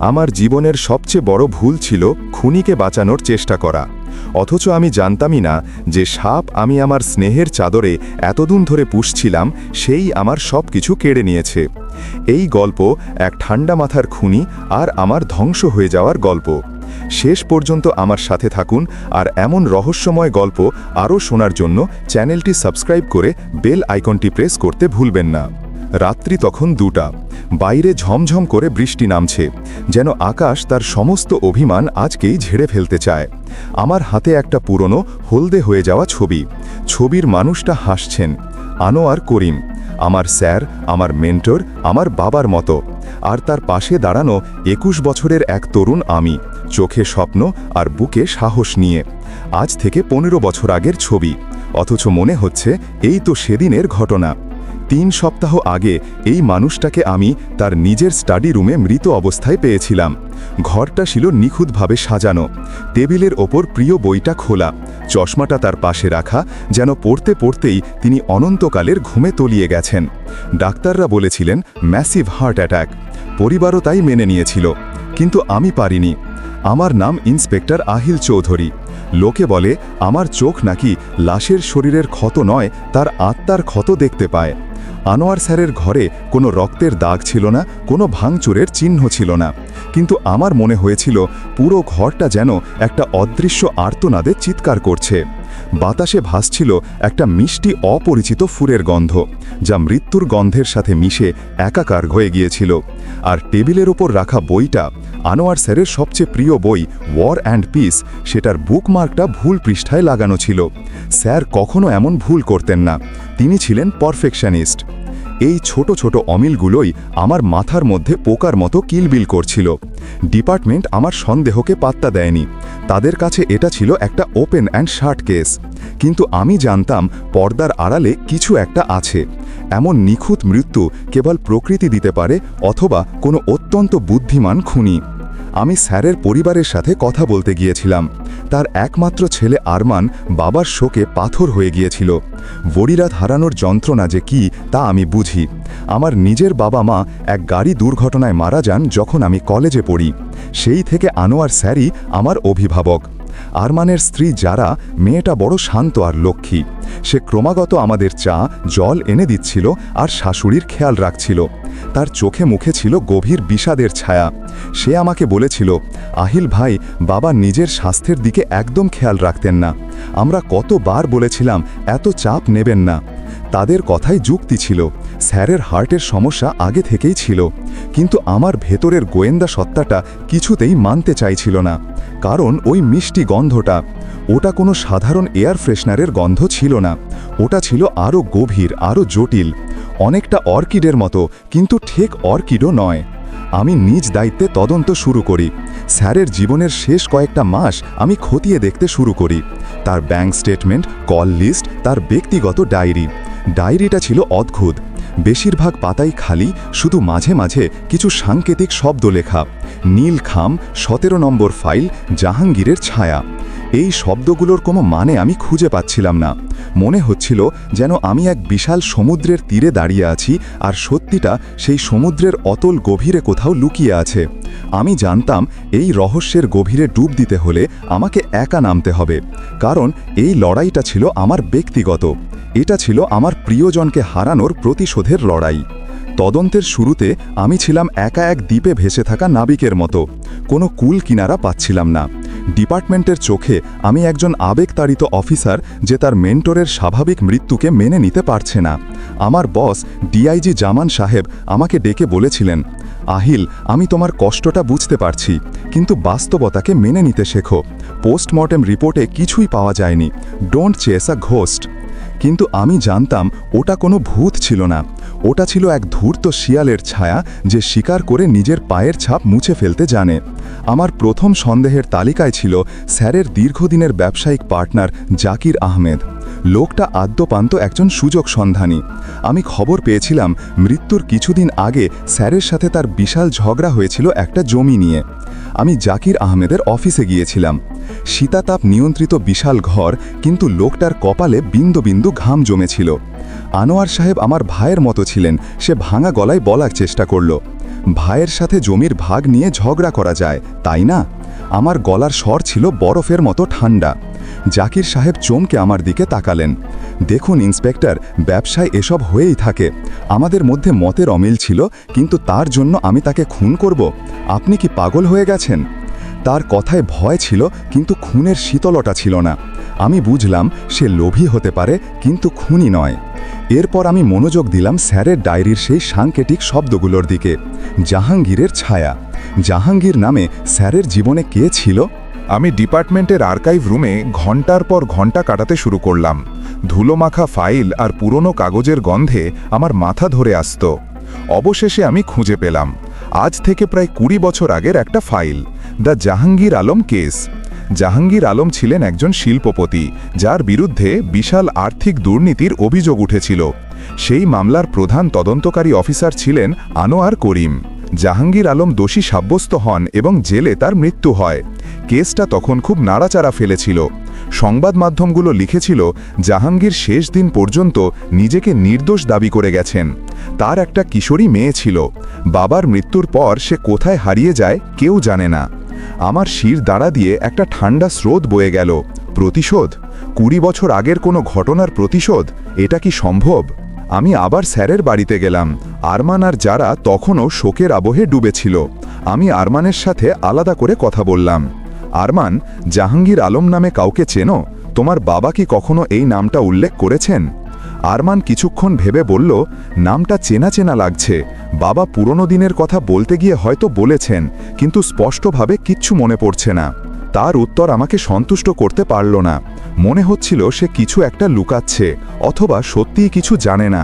আমার জীবনের সবচেয়ে বড় ভুল ছিল খুনিকে বাঁচানোর চেষ্টা করা। অথচ আমি জানতামই না যে সাপ আমি আমার স্নেহের চাদরে এতদিন ধরে পুষছিলাম, সেই আমার সব কিছু কেড়ে নিয়েছে। এই গল্প এক ঠান্ডা মাথার খুনি আর আমার ধ্বংস হয়ে যাওয়ার গল্প। শেষ পর্যন্ত আমার সাথে থাকুন আর এমন রহস্যময় গল্প আরও শোনার জন্য চ্যানেলটি সাবস্ক্রাইব করে বেল আইকনটি প্রেস করতে ভুলবেন না। রাত্রি তখন দুটা। বাইরে ঝমঝম করে বৃষ্টি নামছে, যেন আকাশ তার সমস্ত অভিমান আজকেই ঝেড়ে ফেলতে চায়। আমার হাতে একটা পুরনো, হলদে হয়ে যাওয়া ছবি। ছবির মানুষটা হাসছেন, আনোয়ার করিম, আমার স্যার, আমার মেন্টর, আমার বাবার মতো। আর তার পাশে দাঁড়ানো একুশ বছরের এক তরুণ আমি, চোখে স্বপ্ন আর বুকে সাহস নিয়ে। আজ থেকে পনেরো বছর আগের ছবি, অথচ মনে হচ্ছে এই তো সেদিনের ঘটনা। তিন সপ্তাহ আগে এই মানুষটাকে আমি তার নিজের স্টাডি রুমে মৃত অবস্থায় পেয়েছিলাম। ঘরটা ছিল নিখুঁতভাবে সাজানো। টেবিলের ওপর প্রিয় বইটা খোলা। চশমাটা তার পাশে রাখা, যেন পড়তে পড়তেই তিনি অনন্তকালের ঘুমে তলিয়ে গেছেন। ডাক্তাররা বলেছিলেন, ম্যাসিভ হার্ট অ্যাটাক। পরিবারও তাই মেনে নিয়েছিল। কিন্তু আমি পারিনি। আমার নাম ইন্সপেক্টর আহিল চৌধুরী। লোকে বলে, আমার চোখ নাকি লাশের শরীরের ক্ষত নয়, তার আত্মার ক্ষত দেখতে পায়। আনোয়ার স্যারের ঘরে কোনো রক্তের দাগ ছিল না, কোনো ভাঙচুরের চিহ্ন ছিল না। কিন্তু আমার মনে হয়েছিল, পুরো ঘরটা যেন একটা অদৃশ্য আর্তনাদে চিৎকার করছে। বাতাসে ভাসছিল একটা মিষ্টি অপরিচিত ফুরের গন্ধ, যা মৃত্যুর গন্ধের সাথে মিশে একাকার হয়ে গিয়েছিল। আর টেবিলের ওপর রাখা বইটা আনোয়ার স্যারের সবচেয়ে প্রিয় বই ওয়ার অ্যান্ড পিস, সেটার বুকমার্কটা ভুল পৃষ্ঠায় লাগানো ছিল। স্যার কখনো এমন ভুল করতেন না। তিনি ছিলেন পারফেকশনিস্ট। এই ছোট ছোট অমিলগুলোই আমার মাথার মধ্যে পোকার মতো কিলবিল করছিল। ডিপার্টমেন্ট আমার সন্দেহকে পাত্তা দেয়নি। তাদের কাছে এটা ছিল একটা ওপেন অ্যান্ড শার্ট কেস। কিন্তু আমি জানতাম পর্দার আড়ালে কিছু একটা আছে। এমন নিখুঁত মৃত্যু কেবল প্রকৃতি দিতে পারে অথবা কোনো অত্যন্ত বুদ্ধিমান খুনি। আমি স্যারের পরিবারের সাথে কথা বলতে গিয়েছিলাম। তার একমাত্র ছেলে আরমান বাবার শোকে পাথর হয়ে গিয়েছিল। বড়িরাত হারানোর যন্ত্রণা যে কি, তা আমি বুঝি। আমার নিজের বাবা মা এক গাড়ি দুর্ঘটনায় মারা যান যখন আমি কলেজে পড়ি। সেই থেকে আনোয়ার স্যারই আমার অভিভাবক। আরমানের স্ত্রী যারা মেয়েটা বড় শান্ত আর লক্ষ্মী। সে ক্রমাগত আমাদের চা, জল এনে দিচ্ছিল আর শাশুড়ির খেয়াল রাখছিল। তার চোখে মুখে ছিল গভীর বিষাদের ছায়া। সে আমাকে বলেছিল, আহিল ভাই, বাবা নিজের স্বাস্থ্যের দিকে একদম খেয়াল রাখতেন না। আমরা কতবার বলেছিলাম, এত চাপ নেবেন না। তাদের কথাই যুক্তি ছিল। স্যারের হার্টের সমস্যা আগে থেকেই ছিল। কিন্তু আমার ভেতরের গোয়েন্দা সত্তাটা কিছুতেই মানতে চাইছিল না। কারণ ওই মিষ্টি গন্ধটা। ওটা কোনো সাধারণ এয়ার ফ্রেশনারের গন্ধ ছিল না। ওটা ছিল আরও গভীর আরও জটিল, অনেকটা অর্কিডের মতো, কিন্তু ঠিক অর্কিডও নয়। আমি নিজ দায়িত্বে তদন্ত শুরু করি। স্যারের জীবনের শেষ কয়েকটা মাস আমি খতিয়ে দেখতে শুরু করি। তার ব্যাংক স্টেটমেন্ট, কল লিস্ট, তার ব্যক্তিগত ডায়েরি। ডায়েরিটা ছিল অদ্ভুত। বেশিরভাগ পাতাই খালি, শুধু মাঝে মাঝে কিছু সাংকেতিক শব্দ লেখা। নীল খাম, সতেরো নম্বর ফাইল, জাহাঙ্গীরের ছায়া। এই শব্দগুলোর কোনো মানে আমি খুঁজে পাচ্ছিলাম না। মনে হচ্ছিল যেন আমি এক বিশাল সমুদ্রের তীরে দাঁড়িয়ে আছি আর সত্যিটা সেই সমুদ্রের অতল গভীরে কোথাও লুকিয়ে আছে। আমি জানতাম এই রহস্যের গভীরে ডুব দিতে হলে আমাকে একা নামতে হবে, কারণ এই লড়াইটা ছিল আমার ব্যক্তিগত। এটা ছিল আমার প্রিয়জনকে হারানোর প্রতিশোধের লড়াই। তদন্তের শুরুতে আমি ছিলাম একা এক দ্বীপে ভেসে থাকা নাবিকের মতো। কোনো কুল কিনারা পাচ্ছিলাম না। ডিপার্টমেন্টের চোখে আমি একজন আবেগতাড়িত অফিসার যে তার মেন্টরের স্বাভাবিক মৃত্যুকে মেনে নিতে পারছে না। আমার বস, ডিআইজি জামান সাহেব, আমাকে ডেকে বলেছিলেন, আহিল, আমি তোমার কষ্টটা বুঝতে পারছি, কিন্তু বাস্তবতাকে মেনে নিতে শেখো। পোস্টমর্টেম রিপোর্টে কিছুই পাওয়া যায়নি। Don't chase a ghost. কিন্তু আমি জানতাম ওটা কোনো ভূত ছিল না। ওটা ছিল এক ধূর্ত শিয়ালের ছায়া যে শিকার করে নিজের পায়ের ছাপ মুছে ফেলতে জানে। আমার প্রথম সন্দেহের তালিকায় ছিল স্যারের দীর্ঘদিনের ব্যবসায়িক পার্টনার জাকির আহমেদ। লোকটা আদ্যপান্ত একজন সুযোগ সন্ধানী। আমি খবর পেয়েছিলাম, মৃত্যুর কিছুদিন আগে স্যারের সাথে তার বিশাল ঝগড়া হয়েছিল একটা জমি নিয়ে। আমি জাকির আহমেদের অফিসে গিয়েছিলাম। শীতাতাপ নিয়ন্ত্রিত বিশাল ঘর, কিন্তু লোকটার কপালে বিন্দু বিন্দু ঘাম জমেছিল। আনোয়ার সাহেব আমার ভাইয়ের মতো ছিলেন, সে ভাঙা গলায় বলার চেষ্টা করল। ভাইয়ের সাথে জমির ভাগ নিয়ে ঝগড়া করা যায়, তাই না? আমার গলার স্বর ছিল বরফের মতো ঠান্ডা। জাকির সাহেব চমকে আমার দিকে তাকালেন। দেখুন, ইন্সপেক্টর, ব্যবসায় এসব হয়েই থাকে। আমাদের মধ্যে মতের অমিল ছিল, কিন্তু তার জন্য আমি তাকে খুন করব। আপনি কি পাগল হয়ে গেছেন? তার কথায় ভয় ছিল, কিন্তু খুনের শীতলটা ছিল না। আমি বুঝলাম, সে লোভী হতে পারে, কিন্তু খুনি নয়। এরপর আমি মনোযোগ দিলাম স্যারের ডায়েরির সেই সাংকেতিক শব্দগুলোর দিকে। জাহাঙ্গীরের ছায়া। জাহাঙ্গীর নামে স্যারের জীবনে কে ছিল? আমি ডিপার্টমেন্টের আর্কাইভ রুমে ঘণ্টার পর ঘণ্টা কাটাতে শুরু করলাম। ধুলোমাখা ফাইল আর পুরনো কাগজের গন্ধে আমার মাথা ধরে আসত। অবশেষে আমি খুঁজে পেলাম। আজ থেকে প্রায় কুড়ি বছর আগের একটা file, the Jahangir Alam case. Jahangir Alam ছিলেন একজন শিল্পপতি, যার বিরুদ্ধে বিশাল আর্থিক দুর্নীতির অভিযোগ উঠেছিল। সেই মামলার প্রধান তদন্তকারী অফিসার ছিলেন আনোয়ার করিম। জাহাঙ্গীর আলম দোষী সাব্যস্ত হন এবং জেলে তার মৃত্যু হয়। কেসটা তখন খুব নাড়াচাড়া ফেলেছিল। সংবাদ মাধ্যমগুলো লিখেছিল, জাহাঙ্গীর শেষ দিন পর্যন্ত নিজেকে নির্দোষ দাবি করে গেছেন। তার একটা কিশোরী মেয়ে ছিল। বাবার মৃত্যুর পর সে কোথায় হারিয়ে যায় কেউ জানে না। আমার শির দাঁড়া দিয়ে একটা ঠান্ডা স্রোত বয়ে গেল। প্রতিশোধ? কুড়ি বছর আগের কোনো ঘটনার প্রতিশোধ? এটা কি সম্ভব? আমি আবার স্যারের বাড়িতে গেলাম। আরমান আর যারা তখনও শোকের আবহে ডুবেছিল। আমি আরমানের সাথে আলাদা করে কথা বললাম। আরমান, জাহাঙ্গীর আলম নামে কাউকে চেনো? তোমার বাবা কি কখনো এই নামটা উল্লেখ করেছেন? আরমান কিছুক্ষণ ভেবে বলল, নামটা চেনা চেনা লাগছে। বাবা পুরনো দিনের কথা বলতে গিয়ে হয়তো বলেছেন, কিন্তু স্পষ্টভাবে কিচ্ছু মনে পড়ছে না। তার উত্তর আমাকে সন্তুষ্ট করতে পারল না। মনে হচ্ছিল সে কিছু একটা লুকাচ্ছে, অথবা সত্যিই কিছু জানে না।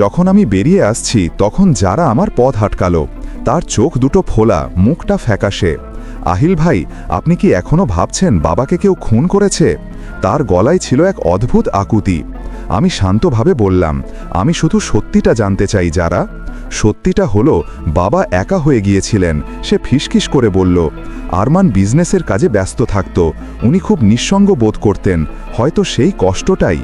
যখন আমি বেরিয়ে আসছি, তখন যারা আমার পথ হাটকালো তার চোখ দুটো ফোলা, মুখটা ফ্যাকাশে। আহিল ভাই, আপনি কি এখনও ভাবছেন বাবাকে কেউ খুন করেছে? তার গলায় ছিল এক অদ্ভুত আকুতি। আমি শান্তভাবে বললাম, আমি শুধু সত্যিটা জানতে চাই, যারা সত্যিটা হলো, বাবা একা হয়ে গিয়েছিলেন। সে ফিসকিস করে বলল, আরমান বিজনেসের কাজে ব্যস্ত থাকত। উনি খুব নিঃসঙ্গ বোধ করতেন। হয়তো সেই কষ্টটাই।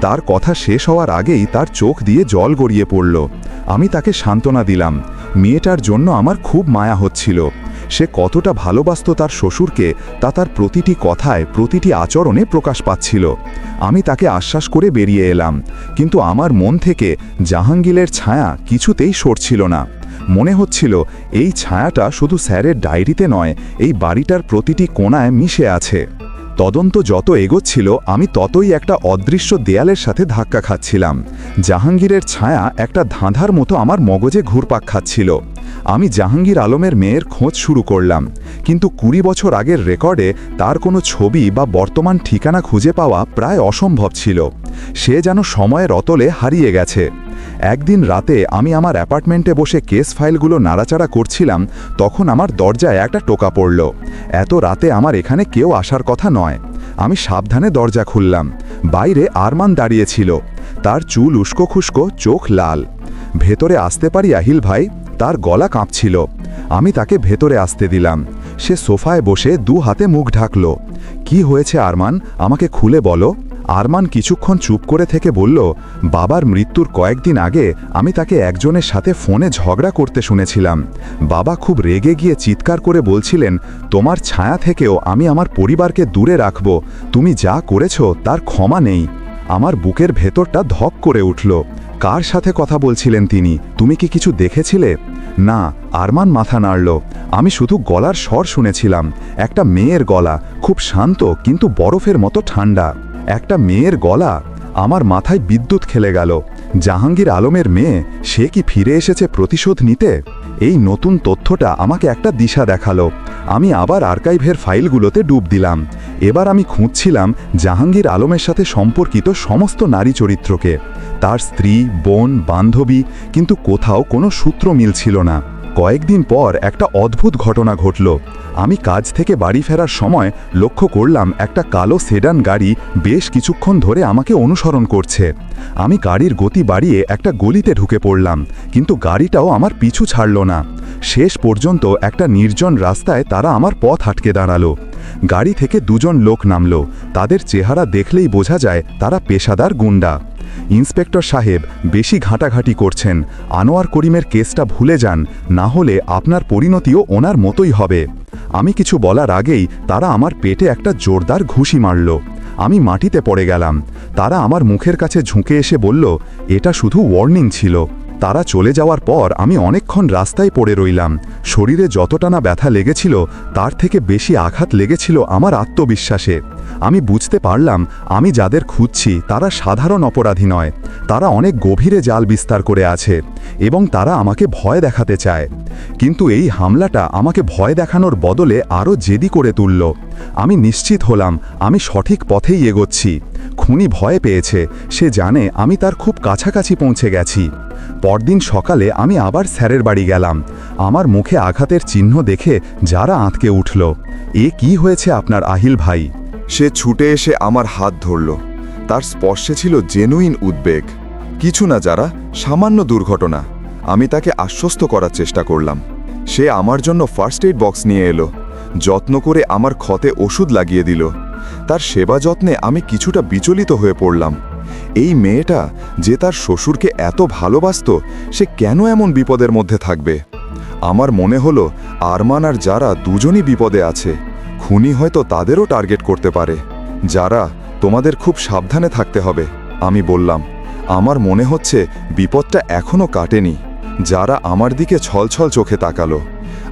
তার কথা শেষ হওয়ার আগেই তার চোখ দিয়ে জল গড়িয়ে পড়ল। আমি তাকে সান্ত্বনা দিলাম। মেয়েটার জন্য আমার খুব মায়া হচ্ছিল। সে কতটা ভালোবাসত তার শ্বশুরকে তা তার প্রতিটি কথায়, প্রতিটি আচরণে প্রকাশ পাচ্ছিল। আমি তাকে আশ্বাস করে বেরিয়ে এলাম, কিন্তু আমার মন থেকে জাহাঙ্গীরের ছায়া কিছুতেই সরছিল না। মনে হচ্ছিল, এই ছায়াটা শুধু স্যারের ডায়েরিতে নয়, এই বাড়িটার প্রতিটি কোণায় মিশে আছে। তদন্ত যত এগোচ্ছিল, আমি ততই একটা অদৃশ্য দেয়ালের সাথে ধাক্কা খাচ্ছিলাম। জাহাঙ্গীরের ছায়া একটা ধাঁধার মতো আমার মগজে ঘুরপাক খাচ্ছিল। আমি জাহাঙ্গীর আলমের মেয়ের খোঁজ শুরু করলাম, কিন্তু কুড়ি বছর আগের রেকর্ডে তার কোনো ছবি বা বর্তমান ঠিকানা খুঁজে পাওয়া প্রায় অসম্ভব ছিল। সে যেন সময়ের অতলে হারিয়ে গেছে। একদিন রাতে আমি আমার অ্যাপার্টমেন্টে বসে কেস ফাইলগুলো নাড়াচাড়া করছিলাম, তখন আমার দরজায় একটা টোকা পড়ল। এত রাতে আমার এখানে কেউ আসার কথা নয়। আমি সাবধানে দরজা খুললাম। বাইরে আরমান দাঁড়িয়েছিল। তার চুল উস্কো খুস্কো, চোখ লাল। ভেতরে আসতে পারি আহিল ভাই? তার গলা কাঁপছিল। আমি তাকে ভেতরে আসতে দিলাম। সে সোফায় বসে দু হাতে মুখ ঢাকল। কি হয়েছে আরমান? আমাকে খুলে বলো। আরমান কিছুক্ষণ চুপ করে থেকে বলল, বাবার মৃত্যুর কয়েকদিন আগে আমি তাকে একজনের সাথে ফোনে ঝগড়া করতে শুনেছিলাম। বাবা খুব রেগে গিয়ে চিৎকার করে বলছিলেন, তোমার ছায়া থেকেও আমি আমার পরিবারকে দূরে রাখব। তুমি যা করেছ তার ক্ষমা নেই। আমার বুকের ভেতরটা ধক করে উঠল। কার সাথে কথা বলছিলেন তিনি? তুমি কি কিছু দেখেছিলে? না। আরমান মাথা নাড়ল। আমি শুধু গলার স্বর শুনেছিলাম। একটা মেয়ের গলা। খুব শান্ত, কিন্তু বরফের মতো ঠান্ডা। একটা মেয়ের গলা আমার মাথায় বিদ্যুৎ খেলে গেল। জাহাঙ্গীর আলমের মেয়ে, সে কি ফিরে এসেছে প্রতিশোধ নিতে? এই নতুন তথ্যটা আমাকে একটা দিশা দেখাল। আমি আবার আর্কাইভের ফাইলগুলোতে ডুব দিলাম। এবার আমি খুঁজছিলাম জাহাঙ্গীর আলমের সাথে সম্পর্কিত সমস্ত নারী চরিত্রকে। তার স্ত্রী, বোন, বান্ধবী, কিন্তু কোথাও কোনো সূত্র মিলছিল না। কয়েকদিন পর একটা অদ্ভুত ঘটনা ঘটল। আমি কাজ থেকে বাড়ি ফেরার সময় লক্ষ্য করলাম একটা কালো সেডান গাড়ি বেশ কিছুক্ষণ ধরে আমাকে অনুসরণ করছে। আমি গাড়ির গতি বাড়িয়ে একটা গলিতে ঢুকে পড়লাম, কিন্তু গাড়িটাও আমার পিছু ছাড়ল না। শেষ পর্যন্ত একটা নির্জন রাস্তায় তারা আমার পথ আটকে দাঁড়াল। গাড়ি থেকে দুজন লোক নামলো। তাদের চেহারা দেখলেই বোঝা যায় তারা পেশাদার গুন্ডা। ইন্সপেক্টর সাহেব বেশি ঘাঁটাঘাঁটি করছেন। আনোয়ার করিমের কেসটা ভুলে যান, না হলে আপনার পরিণতিও ওনার মতোই হবে। আমি কিছু বলার আগেই তারা আমার পেটে একটা জোরদার ঘুষি মারল। আমি মাটিতে পড়ে গেলাম। তারা আমার মুখের কাছে ঝুঁকে এসে বলল, এটা শুধু ওয়ার্নিং ছিল। তারা চলে যাওয়ার পর আমি অনেকক্ষণ রাস্তায় পড়ে রইলাম। শরীরে যতটা না ব্যথা লেগেছিল, তার থেকে বেশি আঘাত লেগেছিল আমার আত্মবিশ্বাসে। আমি বুঝতে পারলাম, আমি যাদের খুঁজছি, তারা সাধারণ অপরাধী নয়। তারা অনেক গভীরে জাল বিস্তার করে আছে, এবং তারা আমাকে ভয় দেখাতে চায়। কিন্তু এই হামলাটা আমাকে ভয় দেখানোর বদলে আরও জেদি করে তুলল। আমি নিশ্চিত হলাম, আমি সঠিক পথেই এগোচ্ছি। খুনি ভয় পেয়েছে, সে জানে আমি তার খুব কাছাকাছি পৌঁছে গেছি। পরদিন সকালে আমি আবার স্যারের বাড়ি গেলাম। আমার মুখে আঘাতের চিহ্ন দেখে যারা আঁতকে উঠল। এ কি হয়েছে আপনার আহিল ভাই? সে ছুটে এসে আমার হাত ধরল। তার স্পর্শে ছিল জেনুইন উদ্বেগ। কিছু না যারা, সামান্য দুর্ঘটনা। আমি তাকে আশ্বস্ত করার চেষ্টা করলাম। সে আমার জন্য ফার্স্ট এইড বক্স নিয়ে এলো। যত্ন করে আমার ক্ষতে ওষুধ লাগিয়ে দিল। তার সেবা যত্নে আমি কিছুটা বিচলিত হয়ে পড়লাম। এই মেয়েটা যে তার শ্বশুরকে এত ভালোবাসত, সে কেন এমন বিপদের মধ্যে থাকবে? আমার মনে হলো আরমান আর যারা দুজনই বিপদে আছে, খুনি হয়তো তাদেরও টার্গেট করতে পারে। যারা, তোমাদের খুব সাবধানে থাকতে হবে, আমি বললাম। আমার মনে হচ্ছে বিপদটা এখনও কাটেনি। যারা আমার দিকে ছলছল চোখে তাকালো।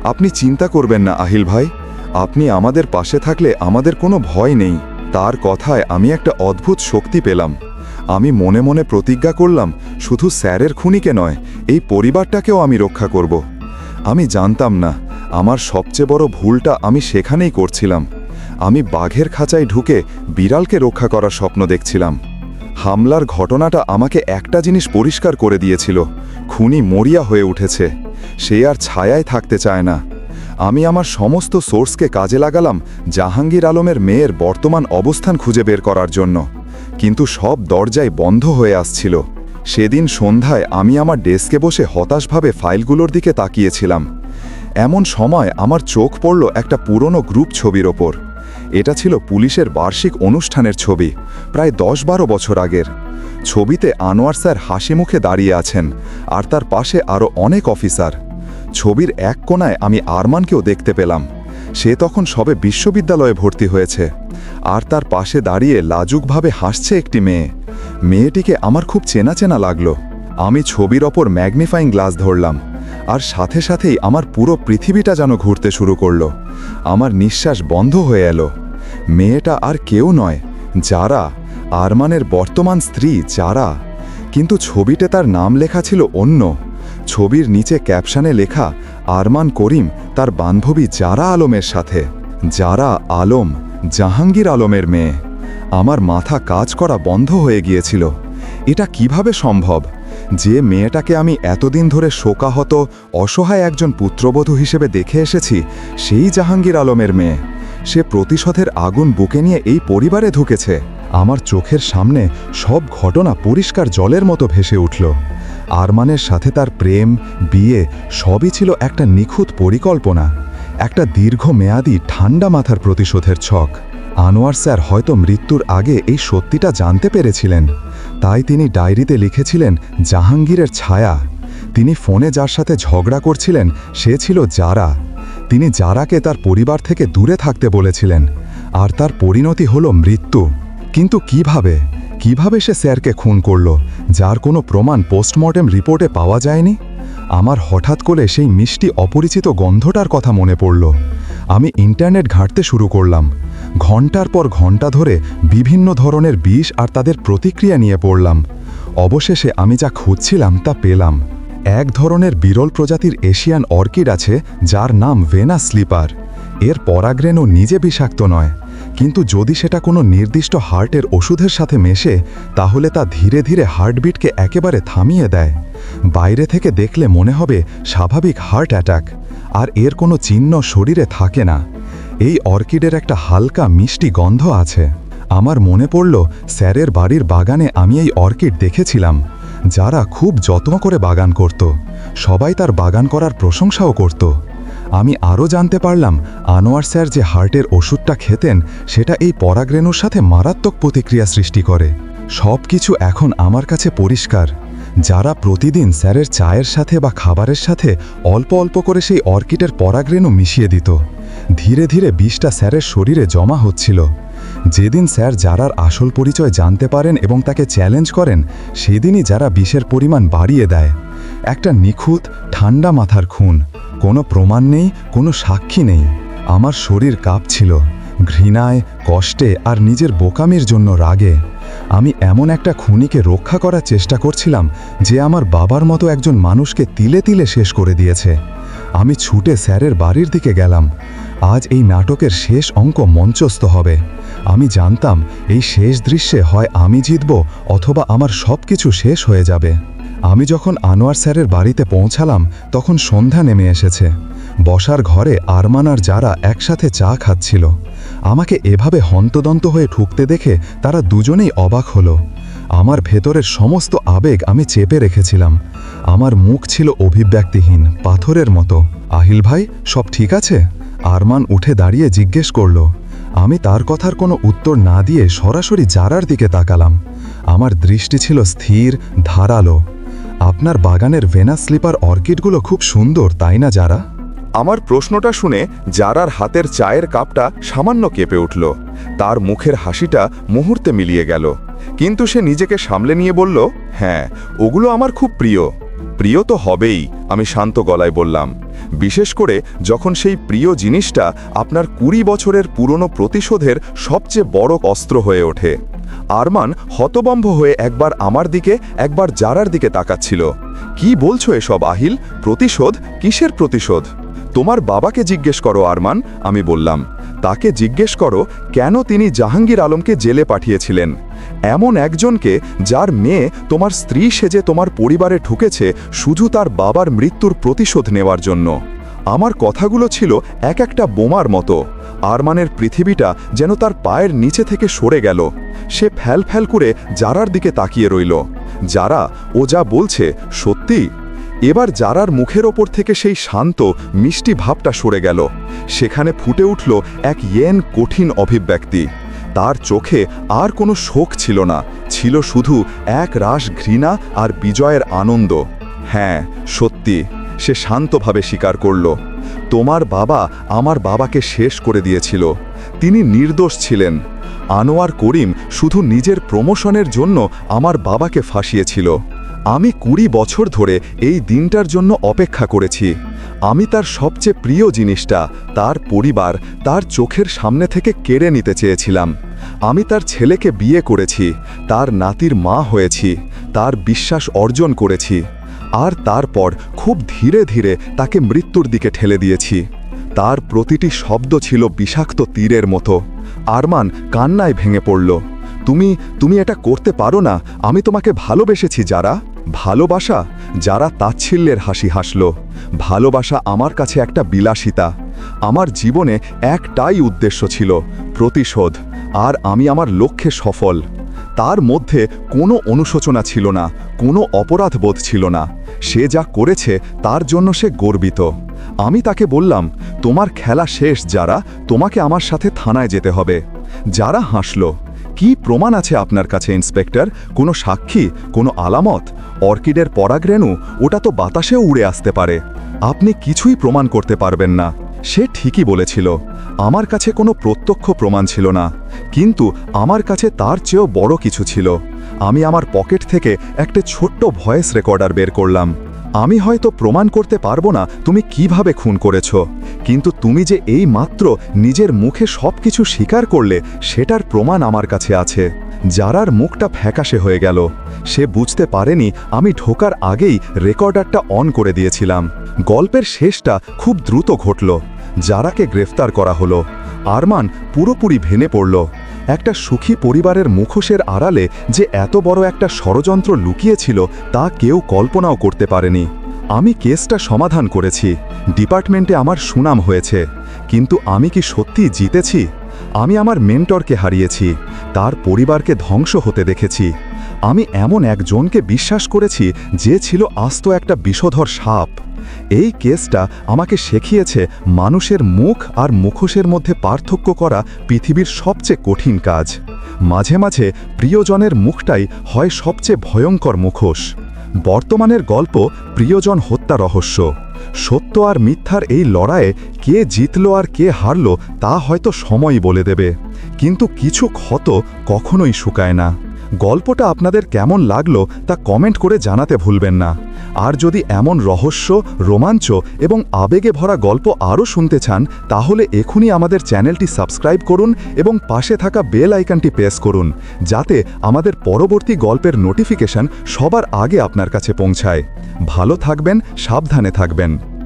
আপনি চিন্তা করবেন না, আহিল ভাই। আপনি আমাদের পাশে থাকলে আমাদের কোনো ভয় নেই। তার কথায় আমি একটা অদ্ভুত শক্তি পেলাম। আমি মনে মনে প্রতিজ্ঞা করলাম, শুধু স্যারের খুনিকে নয়, এই পরিবারটাকেও আমি রক্ষা করব। আমি জানতাম না, আমার সবচেয়ে বড় ভুলটা আমি সেখানেই করছিলাম। আমি বাঘের খাঁচায় ঢুকে বিড়ালকে রক্ষা করার স্বপ্ন দেখছিলাম। হামলার ঘটনাটা আমাকে একটা জিনিস পরিষ্কার করে দিয়েছিল, খুনি মরিয়া হয়ে উঠেছে, সে আর ছায়ায় থাকতে চায় না। আমি আমার সমস্ত সোর্সকে কাজে লাগালাম জাহাঙ্গীর আলমের মেয়ের বর্তমান অবস্থান খুঁজে বের করার জন্য। কিন্তু সব দরজায় বন্ধ হয়ে আসছিল। সেদিন সন্ধ্যায় আমি আমার ডেস্কে বসে হতাশভাবে ফাইলগুলোর দিকে তাকিয়েছিলাম। এমন সময় আমার চোখ পড়ল একটা পুরনো গ্রুপ ছবির ওপর। এটা ছিল পুলিশের বার্ষিক অনুষ্ঠানের ছবি, প্রায় দশ বারো বছর আগের। ছবিতে আনোয়ার স্যার হাসি মুখে দাঁড়িয়ে আছেন, আর তার পাশে আরও অনেক অফিসার। ছবির এক কোণায় আমি আরমানকেও দেখতে পেলাম। সে তখন সবে বিশ্ববিদ্যালয়ে ভর্তি হয়েছে। আর তার পাশে দাঁড়িয়ে লাজুকভাবে হাসছে একটি মেয়ে। মেয়েটিকে আমার খুব চেনা চেনা লাগল। আমি ছবির ওপর ম্যাগনিফাইং গ্লাস ধরলাম। আর সাথে সাথেই আমার পুরো পৃথিবীটা যেন ঘুরতে শুরু করল। আমার নিঃশ্বাস বন্ধ হয়ে এলো। মেয়েটা আর কেউ নয়, যারা, আরমানের বর্তমান স্ত্রী যারা কিন্তু ছবিতে তার নাম লেখা ছিল অন্য। ছবির নিচে ক্যাপশানে লেখা আরমান করিম তার বান্ধবী জারা আলমের সাথে। যারা আলম জাহাঙ্গীর আলমের মেয়ে। আমার মাথা কাজ করা বন্ধ হয়ে গিয়েছিল। এটা কীভাবে সম্ভব? যে মেয়েটাকে আমি এতদিন ধরে শোকাহত, অসহায় একজন পুত্রবধূ হিসেবে দেখে এসেছি, সেই জাহাঙ্গীর আলমের মেয়ে। সে প্রতিশোধের আগুন বুকে নিয়ে এই পরিবারে ঢুকেছে। আমার চোখের সামনে সব ঘটনা পরিষ্কার জলের মতো ভেসে উঠল। আরমানের সাথে তার প্রেম, বিয়ে সবই ছিল একটা নিখুঁত পরিকল্পনা, একটা দীর্ঘমেয়াদী ঠান্ডা মাথার প্রতিশোধের ছক। আনোয়ার স্যার হয়তো মৃত্যুর আগে এই সত্যিটা জানতে পেরেছিলেন। তাই তিনি ডায়েরিতে লিখেছিলেন জাহাঙ্গীরের ছায়া। তিনি ফোনে যার সাথে ঝগড়া করছিলেন, সে ছিল যারা তিনি যারাকে তার পরিবার থেকে দূরে থাকতে বলেছিলেন, আর তার পরিণতি হলো মৃত্যু। কিন্তু কীভাবে? কীভাবে সে স্যারকে খুন করল? যার কোনো প্রমাণ পোস্টমর্টেম রিপোর্টে পাওয়া যায়নি? আমার হঠাৎ করে সেই মিষ্টি অপরিচিত গন্ধটার কথা মনে পড়ল। আমি ইন্টারনেট ঘাঁটতে শুরু করলাম। ঘণ্টার পর ঘণ্টা ধরে বিভিন্ন ধরনের বিষ আর তাদের প্রতিক্রিয়া নিয়ে পড়লাম। অবশেষে আমি যা খুঁজছিলাম তা পেলাম। এক ধরনের বিরল প্রজাতির এশিয়ান অর্কিড আছে যার নাম ভেনা স্লিপার। এর পরাগ্রেণু নিজে বিষাক্ত নয়। কিন্তু যদি সেটা কোনো নির্দিষ্ট হার্টের ওষুধের সাথে মেশে, তাহলে তা ধীরে ধীরে হার্টবিটকে একেবারে থামিয়ে দেয়। বাইরে থেকে দেখলে মনে হবে স্বাভাবিক হার্ট অ্যাটাক, আর এর কোনো চিহ্ন শরীরে থাকে না। এই অর্কিডের একটা হালকা মিষ্টি গন্ধ আছে। আমার মনে পড়ল স্যারের বাড়ির বাগানে আমি এই অর্কিড দেখেছিলাম, যারা খুব যত্ন করে বাগান করত। সবাই তার বাগান করার প্রশংসাও করত। আমি আরও জানতে পারলাম, আনোয়ার স্যার যে হার্টের ওষুধটা খেতেন, সেটা এই পরাগরেণুর সাথে মারাত্মক প্রতিক্রিয়া সৃষ্টি করে। সব কিছু এখন আমার কাছে পরিষ্কার। যারা প্রতিদিন স্যারের চায়ের সাথে বা খাবারের সাথে অল্প অল্প করে সেই অর্কিডের পরাগরেণু মিশিয়ে দিত, ধীরে ধীরে বিষটা স্যারের শরীরে জমা হচ্ছিল। যেদিন স্যার যারার আসল পরিচয় জানতে পারেন এবং তাকে চ্যালেঞ্জ করেন, সেদিনই যারা বিষের পরিমাণ বাড়িয়ে দেয়। একটা নিখুঁত, ঠান্ডা মাথার খুন। কোনো প্রমাণ নেই, কোনো সাক্ষী নেই। আমার শরীর কাঁপছিল, ঘৃণায়, কষ্টে আর নিজের বোকামির জন্য রাগে। আমি এমন একটা খুনিকে রক্ষা করার চেষ্টা করছিলাম যে আমার বাবার মতো একজন মানুষকে তিলে তিলে শেষ করে দিয়েছে। আমি ছুটে স্যারের বাড়ির দিকে গেলাম। আজ এই নাটকের শেষ অঙ্ক মঞ্চস্থ হবে। আমি জানতাম এই শেষ দৃশ্যে হয় আমি জিতব অথবা আমার সব কিছু শেষ হয়ে যাবে। আমি যখন আনোয়ার স্যারের বাড়িতে পৌঁছালাম, তখন সন্ধ্যা নেমে এসেছে। বসার ঘরে আরমান আর যারা একসাথে চা খাচ্ছিল। আমাকে এভাবে হন্তদন্ত হয়ে ঠুকতে দেখে তারা দুজনেই অবাক হলো। আমার ভেতরের সমস্ত আবেগ আমি চেপে রেখেছিলাম। আমার মুখ ছিল অভিব্যক্তিহীন, পাথরের মতো। আহিল ভাই, সব ঠিক আছে? আরমান উঠে দাঁড়িয়ে জিজ্ঞেস করল। আমি তার কথার কোনো উত্তর না দিয়ে সরাসরি জারার দিকে তাকালাম। আমার দৃষ্টি ছিল স্থির, ধারালো। আপনার বাগানের ভেনাস স্লিপার অর্কিডগুলো খুব সুন্দর, তাই না, যারা? আমার প্রশ্নটা শুনে জারার হাতের চায়ের কাপটা সামান্য কেঁপে উঠল। তার মুখের হাসিটা মুহূর্তে মিলিয়ে গেল। কিন্তু সে নিজেকে সামলে নিয়ে বলল হ্যাঁ ওগুলো আমার খুব প্রিয়। প্রিয় তো হবেই, আমি শান্ত গলায় বললাম। বিশেষ করে যখন সেই প্রিয় জিনিসটা আপনার কুড়ি বছরের পুরনো প্রতিশোধের সবচেয়ে বড় অস্ত্র হয়ে ওঠে। আরমান হতবম্ব হয়ে একবার আমার দিকে, একবার জারার দিকে তাকাচ্ছিল। কি বলছো এসব, আহিল? প্রতিশোধ? কিসের প্রতিশোধ? তোমার বাবাকে জিজ্ঞেস করো, আরমান, আমি বললাম। তাকে জিজ্ঞেস করো, কেন তিনি জাহাঙ্গীর আলমকে জেলে পাঠিয়েছিলেন? এমন একজনকে যার মেয়ে তোমার স্ত্রী সেজে তোমার পরিবারে ঢুকেছে শুধু তার বাবার মৃত্যুর প্রতিশোধ নেওয়ার জন্য। আমার কথাগুলো ছিল এক একটা বোমার মতো। আরমানের পৃথিবীটা যেন তার পায়ের নিচে থেকে সরে গেল। সে ফ্যাল ফ্যাল করে জারার দিকে তাকিয়ে রইল। যারা, ও যা বলছে, সত্যি? এবার জারার মুখের ওপর থেকে সেই শান্ত, মিষ্টি ভাবটা সরে গেল। সেখানে ফুটে উঠল এক ইয়েন কঠিন অভিব্যক্তি। তার চোখে আর কোনো শোক ছিল না, ছিল শুধু এক রাস ঘৃণা আর বিজয়ের আনন্দ। হ্যাঁ সত্যি, সে শান্তভাবে স্বীকার করল। তোমার বাবা আমার বাবাকে শেষ করে দিয়েছিল। তিনি নির্দোষ ছিলেন। আনোয়ার করিম শুধু নিজের প্রমোশনের জন্য আমার বাবাকে ফাঁসিয়েছিল। আমি কুড়ি বছর ধরে এই দিনটার জন্য অপেক্ষা করেছি। আমি তার সবচেয়ে প্রিয় জিনিসটা, তার পরিবার, তার চোখের সামনে থেকে কেড়ে নিতে চেয়েছিলাম। আমি তার ছেলেকে বিয়ে করেছি, তার নাতির মা হয়েছি, তার বিশ্বাস অর্জন করেছি, আর তারপর খুব ধীরে ধীরে তাকে মৃত্যুর দিকে ঠেলে দিয়েছি। তার প্রতিটি শব্দ ছিল বিষাক্ত তীরের মতো। আরমান কান্নায় ভেঙে পড়ল। তুমি তুমি এটা করতে পারো না। আমি তোমাকে ভালোবেসেছি, যারা। ভালোবাসা, যারা তাচ্ছিল্যের হাসি হাসল। ভালোবাসা আমার কাছে একটা বিলাসিতা। আমার জীবনে একটাই উদ্দেশ্য ছিল, প্রতিশোধ। আর আমি আমার লক্ষ্যে সফল। তার মধ্যে কোনো অনুশোচনা ছিল না, কোনো অপরাধ বোধ ছিল না। সে যা করেছে, তার জন্য সে গর্বিত। আমি তাকে বললাম, তোমার খেলা শেষ, যারা তোমাকে আমার সাথে থানায় যেতে হবে। যারা হাসল, কি প্রমাণ আছে আপনার কাছে, ইন্সপেক্টর? কোনো সাক্ষী? কোনো আলামত? অর্কিডের পরাগরেণু? ওটা তো বাতাসেও উড়ে আসতে পারে। আপনি কিছুই প্রমাণ করতে পারবেন না। সে ঠিকই বলেছিল, আমার কাছে কোনো প্রত্যক্ষ প্রমাণ ছিল না, কিন্তু আমার কাছে তার চেয়েও বড় কিছু ছিল। আমি আমার পকেট থেকে একটা ছোট্ট ভয়েস রেকর্ডার বের করলাম। আমি হয়তো প্রমাণ করতে পারব না তুমি কীভাবে খুন করেছ। কিন্তু তুমি যে এই মাত্র নিজের মুখে সব কিছু স্বীকার করলে, সেটার প্রমাণ আমার কাছে আছে। যারার মুখটা ফ্যাকাশে হয়ে গেল, সে বুঝতে পারেনি আমি ঢোকার আগেই রেকর্ডারটা অন করে দিয়েছিলাম। গল্পের শেষটা খুব দ্রুত ঘটল, যারাকে গ্রেফতার করা হলো। আরমান পুরোপুরি ভেঙে পড়ল। একটা সুখী পরিবারের মুখোশের আড়ালে যে এত বড় একটা ষড়যন্ত্র লুকিয়েছিল তা কেউ কল্পনাও করতে পারেনি। আমি কেসটা সমাধান করেছি। ডিপার্টমেন্টে আমার সুনাম হয়েছে। কিন্তু আমি কি সত্যি জিতেছি? আমি আমার মেন্টরকে হারিয়েছি, তার পরিবারকে ধ্বংস হতে দেখেছি। আমি এমন একজনকে বিশ্বাস করেছি যে ছিল আস্ত একটা বিষধর সাপ। এই কেসটা আমাকে শিখিয়েছে মানুষের মুখ আর মুখোশের মধ্যে পার্থক্য করা পৃথিবীর সবচেয়ে কঠিন কাজ। মাঝে মাঝে প্রিয়জনের মুখটাই হয় সবচেয়ে ভয়ঙ্কর মুখোশ। বর্তমানের গল্প প্রিয়জন হত্যা রহস্য। সত্য আর মিথ্যার এই লড়াইয়ে কে জিতল আর কে হারল তা হয়তো সময় বলে দেবে। কিন্তু কিছু ক্ষত কখনোই শুকায় না। গল্পটা আপনাদের কেমন লাগল তা কমেন্ট করে জানাতে ভুলবেন না। আর যদি এমন রহস্য, রোমাঞ্চ এবং আবেগে ভরা গল্প আরও শুনতে চান, তাহলে এখনই আমাদের চ্যানেলটি সাবস্ক্রাইব করুন এবং পাশে থাকা বেল আইকনটি প্রেস করুন, যাতে আমাদের পরবর্তী গল্পের নোটিফিকেশন সবার আগে আপনার কাছে পৌঁছায়। ভালো থাকবেন, সাবধানে থাকবেন।